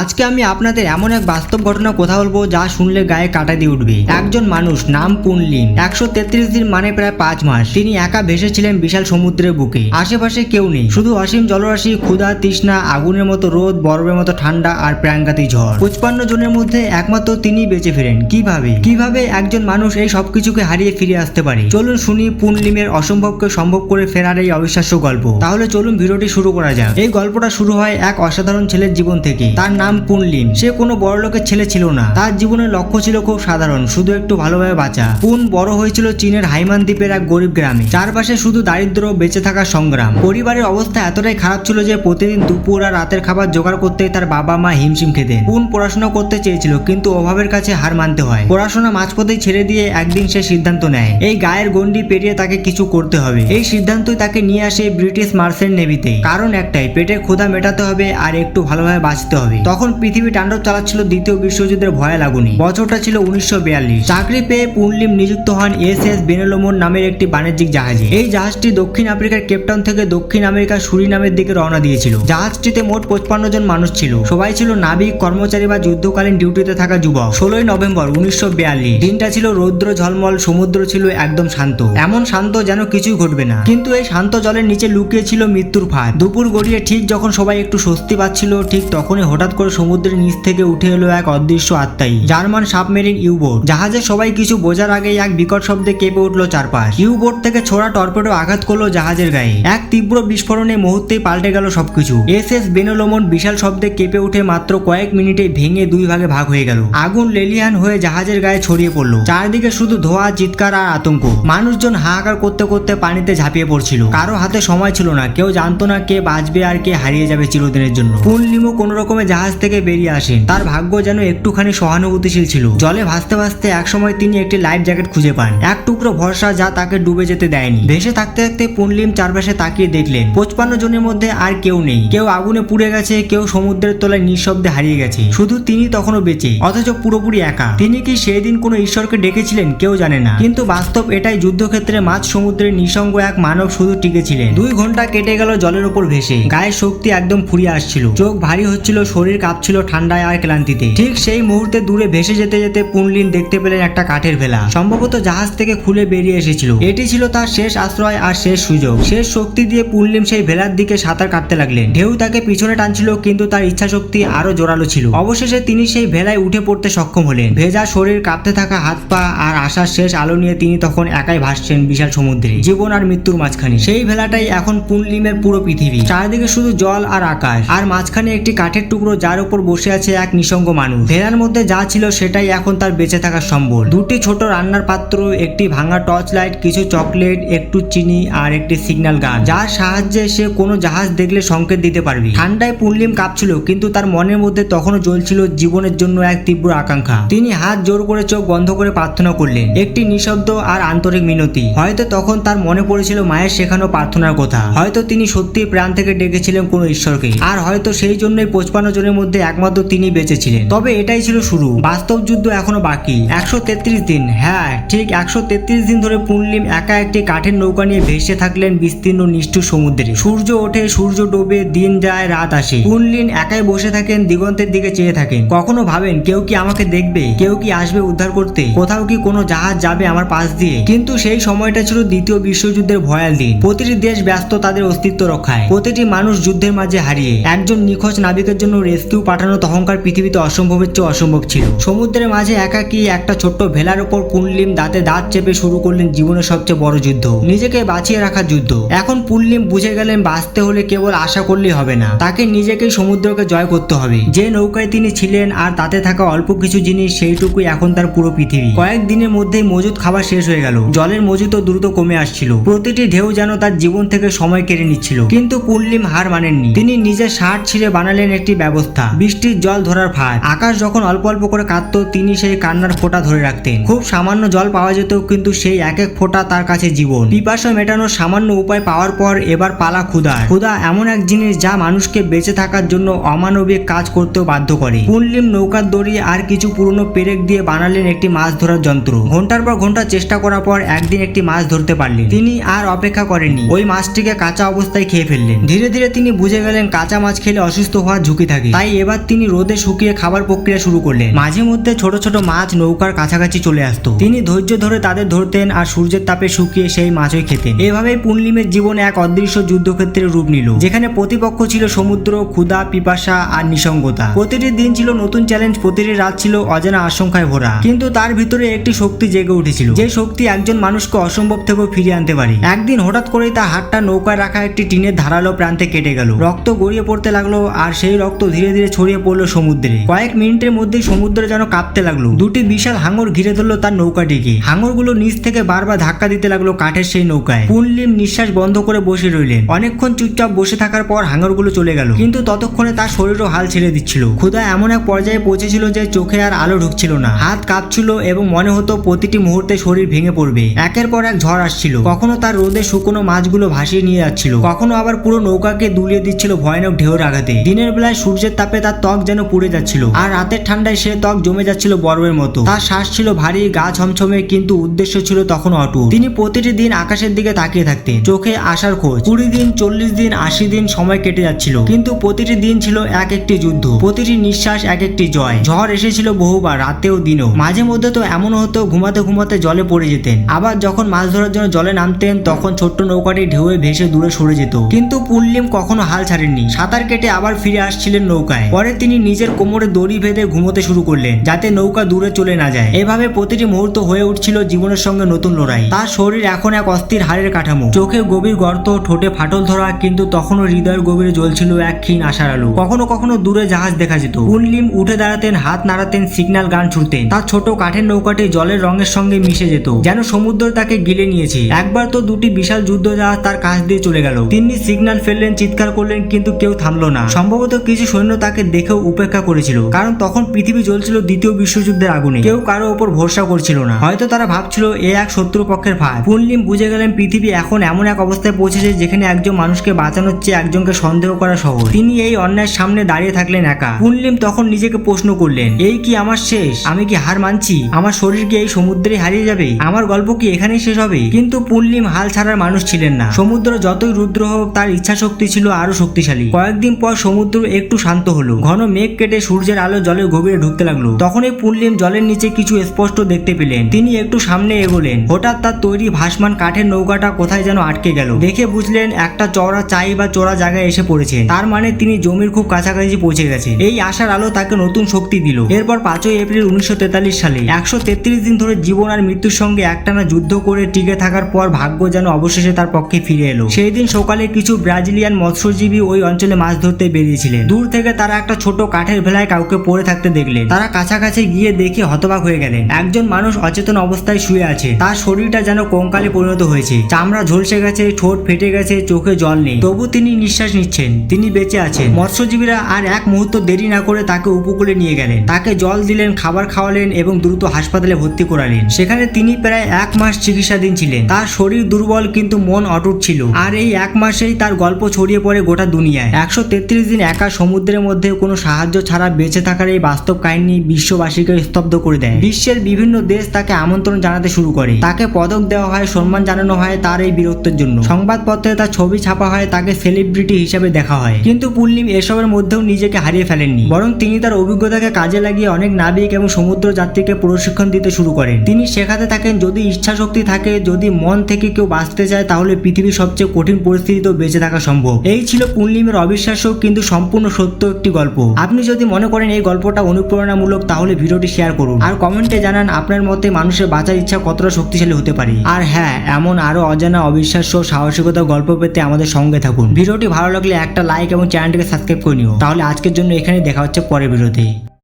আজকে আমি আপনাদের এমন এক বাস্তব ঘটনা কথা বলব যা শুনলে গায়ে কাটা দিয়ে উঠবে। একজন মানুষ নাম পুনলিন একশো তেত্রিশ দিন মানে প্রায় পাঁচ মাস। তিনি একা ভেসেছিলেন বিশাল সমুদ্রের বুকে। আশেপাশে কেউ নেই। শুধু অসীম জলরাশি, ক্ষুধা, তৃষ্ণা, আগুনের মতো রোদ, বরফের মতো ঠান্ডা আর প্রাঙ্গাতি ঝড়। পঁচপান্ন জনের মধ্যে একমাত্র তিনি বেঁচে ফিরেন। কীভাবে? কীভাবে একজন মানুষ এই সবকিছুকে হারিয়ে ফিরে আসতে পারে? চলুন শুনি পুনলিমের অসম্ভবকে সম্ভব করে ফেরার এই অবিশ্বাস্য গল্প। তাহলে চলুন ভিডিওটি শুরু করা যাক। এই গল্পটা শুরু হয় এক অসাধারণ ছেলের জীবন থেকে। তার নাম পুনলিম সে কোনো বড় লোকের ছেলে ছিল না। তার জীবনের লক্ষ্য ছিল খুব সাধারণ, শুধু একটু ভালোভাবে বাঁচা। পুন বড় হয়েছিল চীনের হাইমান দ্বীপের এক গরিব গ্রামে। চারপাশে শুধু দারিদ্র বেঁচে থাকার সংগ্রাম। পরিবারের অবস্থা এতটাই খারাপ ছিল যে প্রতিদিন দুপুর আর রাতের খাবার জোগাড় করতে তার বাবা মা হিমশিম খেতেন। পুন পড়াশোনা করতে চেয়েছিল, কিন্তু অভাবের কাছে হার মানতে হয়। পড়াশোনা মাঝপথেই ছেড়ে দিয়ে একদিন সে সিদ্ধান্ত নেয়। এই গায়ের গন্ডি পেরিয়ে তাকে কিছু করতে হবে। এই সিদ্ধান্তই তাকে নিয়ে আসে ব্রিটিশ মার্সেন্ট নেভিতে। কারণ একটাই, পেটের ক্ষুধা মেটাতে হবে আর একটু ভালোভাবে বাঁচতে হবে। তখন পৃথিবী তাণ্ডব চালাচ্ছিল দ্বিতীয় বিশ্বযুদ্ধের ভয়া লাগুনি। বছরটা ছিল উনিশশো বিয়াল্লিশ। চাকরি পেয়ে পুনলিম নিযুক্ত হন এস এস বেনেলোমন নামের একটি বাণিজ্যিক জাহাজে। এই জাহাজটি দক্ষিণ আফ্রিকার কেপটাউন থেকে দক্ষিণ আমেরিকার সুরিনামের দিকে রওনা দিয়েছিল। জাহাজটিতে মোট পঁচপান্ন জন মানুষ ছিল। সবাই ছিল নাবিক, কর্মচারী বা যুদ্ধকালীন ডিউটিতে থাকা যুবক। ষোলোই নভেম্বর উনিশশো বিয়াল্লিশ। দিনটা ছিল রৌদ্র, ঝলমল, সমুদ্র ছিল একদম শান্ত। এমন শান্ত যেন কিছুই ঘটবে না। কিন্তু এই শান্ত জলের নিচে লুকিয়ে ছিল মৃত্যুর ফাঁদ। দুপুর গড়িয়ে ঠিক যখন সবাই একটু স্বস্তি পাচ্ছিল, ঠিক তখনই হঠাৎ করে সমুদ্রের নিচ থেকে উঠে এলো এক অদৃশ্য আত্মাই। German submarine U boat. জাহাজে সবাই কিছু বোঝার আগেই এক বিকট শব্দে কেঁপে উঠল চারপাশ। ইউবোট থেকে ছোড়া টর্পেডো আঘাত করল জাহাজের গায়ে। এক তীব্র বিস্ফোরণে মুহূর্তেই পাল্টে গেল সবকিছু। এস এস বেনোলোমন বিশাল শব্দে কেঁপে উঠে মাত্র কয়েক মিনিটে ভেঙে দুই ভাগে ভাগ হয়ে গেল। আগুন লেলিয়ান হয়ে জাহাজের গায়ে ছড়িয়ে পড়ল। চারদিকে শুধু ধোয়া, চিৎকার আর আতঙ্ক। মানুষজন হাহাকার করতে করতে পানিতে ঝাঁপিয়ে পড়ছিল। কারও হাতে সময় ছিল না। কেউ জানতো না কে বাঁচবে আর কে হারিয়ে যাবে চিরদিনের জন্য। পূর্ণিমও কোনো রকমে জাহাজ থেকে বেরিয়ে আসেন। তার ভাগ্য যেন একটুখানি সহানুভূতিশীল ছিল। জলে ভাসতে ভাসতে একসময় তিনি একটি লাইফ জ্যাকেট খুঁজে পান। এক টুকরো ভরসা যা তাকে ডুবে যেতে দেয়নি। ভেসে থাকতে থাকতে পুনলিম চারপাশে তাকিয়ে দেখলেন, পঁচপান্ন জনের মধ্যে আর কেউ নেই। কেউ আগুনে পুড়ে গেছে, কেউ সমুদ্রের তলায় নিঃশব্দে হারিয়ে গেছে। শুধু তিনি তখনও বেঁচে, অথচ পুরোপুরি একা। তিনি কি সেই দিন কোনো ঈশ্বরকে ডেকেছিলেন কেউ জানে না। কিন্তু বাস্তব এটাই যুদ্ধক্ষেত্রে মাঝ সমুদ্রের নিঃসঙ্গ এক মানব শুধু টিকেছিলেন। দুই ঘণ্টা কেটে গেল জলের উপর ভেসে। গায়ের শক্তি একদম ফুরিয়ে আসছিল। চোখ ভারী হচ্ছিল শরীর। কাঁপছিল ঠান্ডায় আর ক্লান্তিতে। ঠিক সেই মুহূর্তে দূরে ভেসে যেতে যেতে পুনলিন দেখতে পেলেন একটা কাঠের ভেলা। সম্ভবত জাহাজ থেকে খুলে বেরিয়ে এসেছিল। এটি ছিল তার শেষ আশ্রয় আর শেষ সুযোগ। শেষ শক্তি দিয়ে পুনলিম সেই ভেলার দিকে সাঁতার কাটতে লাগলেন। ঢেউ তাকে পিছনে টানছিল, কিন্তু তার ইচ্ছা শক্তি আরও জোরালো ছিল। অবশেষে তিনি সেই ভেলায় উঠে পড়তে সক্ষম হলেন। ভেজা শরীর, কাঁপতে থাকা হাত পা আর আশার শেষ আলো নিয়ে তিনি তখন একাই ভাসছেন বিশাল সমুদ্রে। জীবন আর মৃত্যুর মাঝখানে। সেই ভেলাটাই এখন পুনলিমের পুরো পৃথিবী। চারিদিকে শুধু জল আর আকাশ। আর মাঝখানে একটি কাঠের টুকরো যার উপর বসে আছে এক নিঃসঙ্গ মানুষ। ভেলার মধ্যে যা ছিল সেটাই এখন তার বেঁচে থাকার সম্বল। দুটি ছোট রান্নার পাত্র, একটি ভাঙা টর্চ লাইট কিছু চকলেট একটু চিনি আর একটি সিগন্যাল গান যার সাহায্যে সে কোনো জাহাজ দেখলে সংকেত দিতে পারবে। ঠান্ডায় পুনলিম কাঁপছিল, কিন্তু তার মনের মধ্যে তখনও জ্বলছিল জীবনের জন্য এক তীব্র আকাঙ্ক্ষা। তিনি হাত জোর করে চোখ বন্ধ করে প্রার্থনা করলেন। একটি নিঃশব্দ আর আন্তরিক মিনতি। হয়তো তখন তার মনে পড়েছিল মায়ের শেখানো প্রার্থনার কথা। হয়তো তিনি সত্যি প্রাণ থেকে ডেকেছিলেন কোনো ঈশ্বরকে। আর হয়তো সেই জন্যই পঁচপান্ন জনের মধ্যে একমাত্র তিনি বেঁচেছিলেন। তবে এটাই ছিল শুরু। বাস্তব যুদ্ধ এখনও বাকি। একশো তেত্রিশ দিন। হ্যাঁ ঠিক একশো তেত্রিশ দিন ধরে পুনলিম একা একটি কাঠের নৌকা নিয়ে ভেসে থাকলেন বিস্তীর্ণ নিষ্ঠুর সমুদ্রে। সূর্য ওঠে, সূর্য ডোবে, দিন যায়, রাত আসে। পুনলিন একাই বসে থাকেন, দিগন্তের দিকে চেয়ে থাকেন। কখনো ভাবেন, কেউ কি আমাকে দেখবে? কেউ কি আসবে উদ্ধার করতে? কোথাও কি কোনো জাহাজ যাবে আমার পাশ দিয়ে? কিন্তু সেই সময়টা ছিল দ্বিতীয় বিশ্বযুদ্ধের ভয়াল দিন। প্রতিটি দেশ ব্যস্ত তাদের অস্তিত্ব রক্ষায়। প্রতিটি মানুষ যুদ্ধের মাঝে হারিয়ে। একজন নিখোঁজ নাবিকের জন্য রেস্কিউ পাঠানো তখনকার পৃথিবীতে অসম্ভবের চেয়ে অসম্ভব ছিল। সমুদ্রের মাঝে একাকি একটা ছোট্ট ভেলার উপর পুনলিম দাঁতে দাঁত চেপে শুরু করলেন জীবনের সবচেয়ে বড় যুদ্ধ। নিজেকে বাঁচিয়ে রাখার যুদ্ধ। এখন পুনলিম বুঝে গেলেন বাঁচতে হলে কেবল আশা করলেই হবে না। তাকে নিজেকেই সমুদ্রকে জয় করতে হবে। যে নৌকায় তিনি ছিলেন আর তাতে থাকা অল্প কিছু জিনিস সেইটুকুই এখন তার পুরো পৃথিবী। কয়েকদিনের মধ্যেই মজুদ খাবার শেষ হয়ে গেল। জলের মজুদও দ্রুত কমে আসছিল। প্রতিটি ঢেউ যেন তার জীবন থেকে সময় কেড়ে নিচ্ছিল। কিন্তু পুনলিম হার মানেননি। তিনি নিজের শার্ট ছিঁড়ে বানালেন একটি ব্যবস্থা। বৃষ্টির জল ধরার ফাঁদ আকাশ যখন অল্প অল্প করে কাঁদতো, তিনি সেই কান্নার ফোঁটা ধরে রাখতেন। খুব সামান্য জল পাওয়া যেত কিন্তু সেই এক এক ফোঁটা তার কাছে জীবন। পিপাসা মেটানোর সামান্য উপায় পাওয়ার পর এবার পালা ক্ষুধা। ক্ষুধা এমন এক জিনিস যা মানুষকে বেঁচে থাকার জন্য অমানবিক কাজ করতেও বাধ্য করে। পুনলিম নৌকার দড়ি আর কিছু পুরনো পেরেক দিয়ে বানালেন একটি মাছ ধরার যন্ত্র। ঘণ্টার পর ঘণ্টা চেষ্টা করার পর একদিন একটি মাছ ধরতে পারলেন। তিনি আর অপেক্ষা করেননি। ওই মাছটিকে কাঁচা অবস্থায় খেয়ে ফেললেন। ধীরে ধীরে তিনি বুঝে গেলেন, কাঁচা মাছ খেলে অসুস্থ হওয়ার ঝুঁকি থাকে। তাই এবার তিনি রোদে শুকিয়ে খাবার প্রক্রিয়া শুরু করলেন। মাঝে মধ্যে ছোট ছোট মাছ নৌকার কাছাকাছি চলে আসতো। তিনি ধৈর্য ধরে তাদের ধরতেন আর সূর্যের তাপে শুকিয়ে সেই মাছই খেতেন। এভাবেই পুনলিমের জীবন এক অদৃশ্য যুদ্ধক্ষেত্রে রূপ নিল, যেখানে প্রতিপক্ষ ছিল সমুদ্র, ক্ষুধা, পিপাসা আর নিসঙ্গতা। প্রতিটি দিন ছিল নতুন চ্যালেঞ্জ প্রতিটি রাত ছিল অজানা আশঙ্কায় ভরা। কিন্তু তার ভিতরে একটি শক্তি জেগে উঠেছিল, যে শক্তি একজন মানুষকে অসম্ভব থেকেও ফিরিয়ে আনতে পারে। একদিন হঠাৎ করেই তার হাতটা নৌকায় রাখা একটি টিনের ধারালো প্রান্তে কেটে গেল। রক্ত গড়িয়ে পড়তে লাগল আর সেই রক্ত ধীরে ধীরে ধীরে ছড়িয়ে পড়ল সমুদ্রে। কয়েক মিনিটের মধ্যেই সমুদ্র যেন কাঁপতে লাগল। দুটি বিশাল হাঙর ঘিরে ধরলো তার নৌকাটিকে। হাঙরগুলো নিচ থেকে বারবার ধাক্কা দিতে লাগল কাঠের সেই নৌকায়। পুনলিম নিঃশ্বাস বন্ধ করে বসে রইলেন। অনেকক্ষণ চুপচাপ বসে থাকার পর হাঙরগুলো চলে গেল। কিন্তু ততক্ষণে তার শরীরও হাল ছেড়ে দিচ্ছিল। ক্ষুধা এমন এক পর্যায়ে পৌঁছেছিল যে চোখে আর আলো ঢুকছিল না। হাত কাঁপছিল এবং মনে হতো প্রতিটি মুহূর্তে শরীর ভেঙে পড়বে। একের পর এক ঝড় আসছিল। কখনো তার রোদে শুকনো মাছগুলো ভাসিয়ে নিয়ে যাচ্ছিল। কখনো আবার পুরো নৌকাকে দুলিয়ে দিচ্ছিল ভয়ানক ঢেউর আঘাতে। দিনের বেলায় সূর্যের তাপে তার ত্বক যেন পুড়ে যাচ্ছিল। আর রাতের ঠান্ডায় সে ত্বক জমে যাচ্ছিল বরফের মতো। তার শ্বাস ছিল ভারী, গা ছমছমে কিন্তু উদ্দেশ্য ছিল তখন অটুট। তিনি প্রতিটি দিন আকাশের দিকে তাকিয়ে থাকতেন, চোখে আসার খোঁজ। কুড়ি দিন, চল্লিশ দিন, আশি দিন সময় কেটে যাচ্ছিল। কিন্তু প্রতিটি দিন ছিল এক একটি যুদ্ধ, প্রতিটি নিঃশ্বাস এক একটি জয়। ঝড় এসেছিল বহুবার, রাতেও দিনও। মাঝে মধ্যে তো এমনও হতো, ঘুমাতে ঘুমাতে জলে পড়ে যেতেন। আবার যখন মাছ ধরার জন্য জলে নামতেন, তখন ছোট্ট নৌকাটি ঢেউয়ে ভেসে দূরে সরে যেত। কিন্তু পুল্লিম কখনো হাল ছাড়েননি। সাঁতার কেটে আবার ফিরে আসছিলেন নৌকায়। পরে তিনি নিজের কোমরে দড়ি বেঁধে ঘুমোতে শুরু করলেন, যাতে নৌকা দূরে চলে না যায়। এভাবে প্রতিটি মুহূর্ত হয়ে উঠছিল জীবনের সঙ্গে নতুন লড়াই। তার শরীর এখন এক অস্থির হাড়ের কাঠামো। চোখে গভীর গর্ত, ঠোঁটে ফাটল ধরা, কিন্তু তখনও হৃদয়ের গভীরে জ্বলছিল এক ক্ষীণ আশার আলো। কখনো কখনো দূরে জাহাজ দেখা যেত। পুনলিম উঠে দাঁড়াতেন, হাত নাড়াতেন, সিগন্যাল গান ছুটতেন তার ছোট কাঠের নৌকাটি জলের রঙের সঙ্গে মিশে যেত, যেন সমুদ্র তাকে গিলে নিয়েছে। একবার তো দুটি বিশাল যুদ্ধ জাহাজ তার কাছ দিয়ে চলে গেল। তিনি সিগন্যাল ফেললেন, চিৎকার করলেন, কিন্তু কেউ থামলো না। সম্ভবত কিছু সৈন্য তাকে দেখেও উপেক্ষা করেছিল, কারণ তখন পৃথিবী জ্বলছিল দ্বিতীয় বিশ্বযুদ্ধের আগুনে। কেউ কারও ওপর ভরসা করছিল না। হয়তো তারা ভাবছিল, এ এক শত্রু পক্ষের ভাই পুনলিম বুঝে গেলেন, পৃথিবী এখন এমন এক অবস্থায় পৌঁছেছে যেখানে একজন মানুষকে বাঁচানোর চেয়ে একজনকে সন্দেহ করা সহজ। তিনি এই অন্যায়ের সামনে দাঁড়িয়ে থাকলেন একা। পুনলিম তখন নিজেকে প্রশ্ন করলেন, এই কি আমার শেষ? আমি কি হার মানছি? আমার শরীর কি এই সমুদ্রে হারিয়ে যাবে? আমার গল্প কি এখানেই শেষ হবে? কিন্তু পুনলিম হাল ছাড়ার মানুষ ছিলেন না। সমুদ্র যতই রুদ্র হোক, তার ইচ্ছা শক্তি ছিল আরও শক্তিশালী। কয়েকদিন পর সমুদ্র একটু শান্ত হলো। ঘন মেঘ কেটে সূর্যের আলো জলের গভীরে ঢুকতে লাগল। তখনই পুনলিম জলের নিচে কিছু স্পষ্ট দেখতে পেলেন। তিনি একটু সামনে এগোলেন। হঠাৎ তার তৈরি ভাসমান কাঠের নৌকাটা কোথায় যেন আটকে গেল। দেখে বুঝলেন একটা চওড়া চাই বা চোরা জায়গায় এসে পড়েছে তার মানে তিনি জমির খুব কাছাকাছি পৌঁছে গেছে এই আশার আলো তাকে নতুন শক্তি দিল। এরপর পাঁচই এপ্রিল উনিশশো তেতাল্লিশ সালে একশো তেত্রিশ দিন ধরে জীবন আর মৃত্যুর সঙ্গে একটানা যুদ্ধ করে টিকে থাকার পর ভাগ্য যেন অবশেষে তার পক্ষে ফিরে এলো। সেই দিন সকালে কিছু ব্রাজিলিয়ান মৎস্যজীবী ওই অঞ্চলে মাছ ধরতে বেরিয়েছিলেন। দূর থেকে তারা একটা ছোট কাঠের ভেলায় কাউকে পড়ে থাকতে দেখলেন। তারা কাছাকাছি গিয়ে দেখে হতবাক হয়ে গেলেন। একজন মানুষ অচেতন অবস্থায় শুয়ে আছে। তার শরীরটা যেন কঙ্কালে পরিণত হয়েছে। চামড়া ঝলসে গেছে, ঠোঁট ফেটে গেছে, চোখে জল নেই। তবু তিনি নিঃশ্বাস নিচ্ছেন। তিনি বেঁচে আছেন। মৎস্যজীবীরা আর এক মুহূর্ত দেরি না করে তাকে উপকূলে নিয়ে গেলেন। তাকে জল দিলেন, খাবার খাওয়ালেন এবং দ্রুত হাসপাতালে ভর্তি করালেন। সেখানে তিনি প্রায় এক মাস চিকিৎসাধীন ছিলেন। তার শরীর দুর্বল কিন্তু মন অটুট ছিল। আর এই এক মাসেই তার গল্প ছড়িয়ে পড়ে গোটা দুনিয়ায়। একশো তেত্রিশ দিন একা সমুদ্রের মধ্যে কোনো সাহায্য ছাড়া বেঁচে থাকার এই বাস্তব কাহিনী বিশ্ববাসীকে স্তব্ধ করে দেয়। বিশ্বের বিভিন্ন দেশ তাকে আমন্ত্রণ জানাতে শুরু করে। তাকে পদক দেওয়া হয়, সম্মান জানানো হয় তার এই বীরত্বের জন্য। সংবাদপত্রে তার ছবি ছাপা হয়, তাকে সেলিব্রিটি হিসেবে দেখা হয়। কিন্তু পুল্লিম এসবের মধ্যেও নিজেকে হারিয়ে ফেলেননি। বরং তিনি তার অভিজ্ঞতাকে কাজে লাগিয়ে অনেক নাবিক এবং সমুদ্র যাত্রীকে প্রশিক্ষণ দিতে শুরু করেন। তিনি শেখাতে থাকেন, যদি ইচ্ছা শক্তি থাকে, যদি মন থেকে কেউ বাঁচতে চায়, তাহলে পৃথিবীর সবচেয়ে কঠিন পরিস্থিতিতেও বেঁচে থাকা সম্ভব। এই ছিল পুনলিমের অবিশ্বাস্য কিন্তু সম্পূর্ণ সত্য একটি গল্প। আপনি যদি মনে করেন এই গল্পটা অনুপ্রেরণামূলক, তাহলে ভিডিওটি শেয়ার করুন। আর কমেন্টে জানান আপনার মতে মানুষের বাঁচার ইচ্ছা কতটা শক্তিশালী হতে পারে। আর হ্যাঁ এমন আরও অজানা, অবিশ্বাস্য সাহসিকতা গল্প পেতে আমাদের সঙ্গে থাকুন। ভিডিওটি ভালো লাগলে একটা লাইক এবং চ্যানেলটিকে সাবস্ক্রাইব করে নিও। তাহলে আজকের জন্য এখানে দেখা হচ্ছে পরের ভিডিওতে।